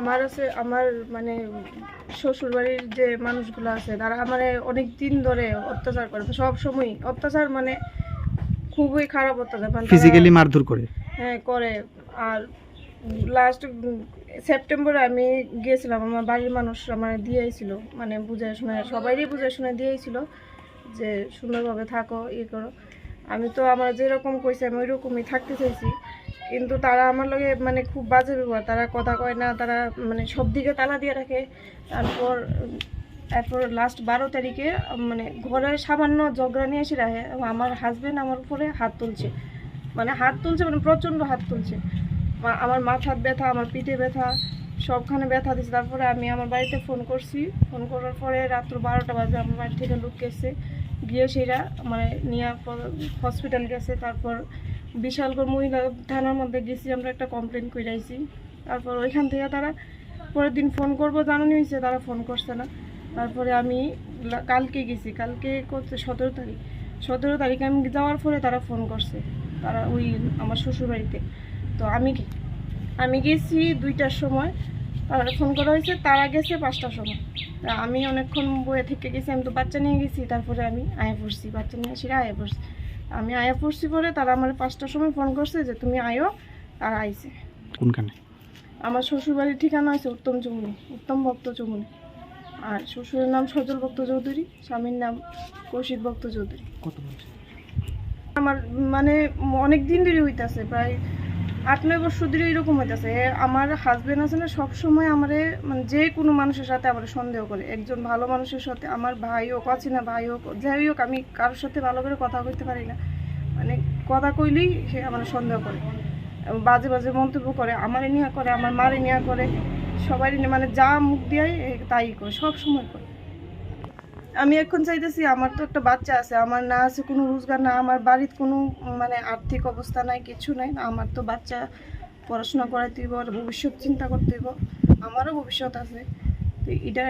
আমার আছে আমার মানে শ্বশুর বাড়ির যে মানুষগুলো আছে তারা আমার অনেক দিন ধরে অত্যাচার করে সব সময় অত্যাচার মানে খুবই খারাপ অত্যাচার মানে ফিজিক্যালি মারধর করে? হ্যাঁ করে। আর লাস্ট সেপ্টেম্বরে আমি গিয়েছিলাম আমার বাড়ির মানুষ আমার দিয়েছিল মানে বুঝে শুনে সবাইরই বুঝে শুনে দিয়েছিল যে সুন্দরভাবে থাকো ইয়ে করো। আমি তো আমার যেরকম কইছি আমি ওইরকমই থাকতে চাইছি। কিন্তু তারা আমার লগে মানে খুব বাজে ব্যবহার। তারা কথা কয় না, তারা মানে সব দিকে তালা দিয়ে রাখে। তারপর তারপর লাস্ট বারো তারিখে মানে ঘরে সামান্য ঝগড়া নিয়ে এসে রাখে। আমার হাজবেন্ড আমার উপরে হাত তুলছে। মানে হাত তুলছে মানে প্রচণ্ড হাত তুলছে। আমার মাথার ব্যথা, আমার পিঠে ব্যথা, সবখানে ব্যথা দিচ্ছে। তারপরে আমি আমার বাড়িতে ফোন করছি। ফোন করার পরে রাত্র বারোটা বাজে আমার বাড়ি থেকে লোক গেছে গিয়ে সেরা মানে নিয়ে হসপিটাল গেছে। তারপর বিশালগড় মহিলা থানার মধ্যে গেছি, আমরা একটা কমপ্লেন করে আইছি তারপর ওইখান থেকে তারা পরের দিন ফোন করব, জানানো হয়েছে, তারা ফোন করছে না। তারপরে আমি কালকে গেছি, কালকে করছে সতেরো তারিখ। সতেরো তারিখে আমি যাওয়ার পরে তারা ফোন করছে, তারা ওই আমার শ্বশুর বাড়িতে তো আমি আমি গেছি দুইটার সময়, তারা ফোন করা হয়েছে, তারা গেছে পাঁচটার সময়। তা আমি অনেকক্ষণ বয়ে থেকে গেছি, আমি তো বাচ্চা নিয়ে গেছি, তারপরে আমি আয়ে পড়ছি, বাচ্চা নিয়ে আসি আয়ে পড়ছি। আমি আয়া পড়ছি পরে তারা আমার পাঁচটার সময় ফোন করছে যে তুমি আয়ো আর আইছে। কোনখানে? আমার শ্বশুরবাড়ির ঠিকানা আছে উত্তম চৌমুনি উত্তম ভক্ত চৌমুনি আর শ্বশুরের নাম সজল ভক্ত চৌধুরী স্বামীর নাম কৌশিক ভক্ত চৌধুরী। কত আমার মানে অনেক দিন ধরে হইতাছে প্রায় আট, নয় বছর ধরে এরকম হইতাছে। আমার হাজবেন্ড আছে না, সবসময় আমারে মানে যে কোনো মানুষের সাথে আমার সন্দেহ করে। একজন ভালো মানুষের সাথে, আমার ভাই হোক, অচেনা ভাই হোক, যাই হোক, আমি কারোর সাথে ভালো করে কথা কইতে পারি না। মানে কথা কইলেই সে আমার সন্দেহ করে। বাজে বাজে মন্তব্য করে, আমারে নিয়ে করে, আমার মারে নিয়ে করে। সবারই মানে যা মুখ দিয়ে তাই করে সব সময় করে। আমি এখন চাইতেছি, আমার তো একটা বাচ্চা আছে, আমার না আছে কোনো রোজগার, না আমার বাড়ির কোনো মানে আর্থিক অবস্থা নাই, কিছু নাই আমার তো বাচ্চা পড়াশোনা করাইতে হইব, আর ভবিষ্যৎ চিন্তা করতে হইব, আমারও ভবিষ্যৎ আছে। তো এটা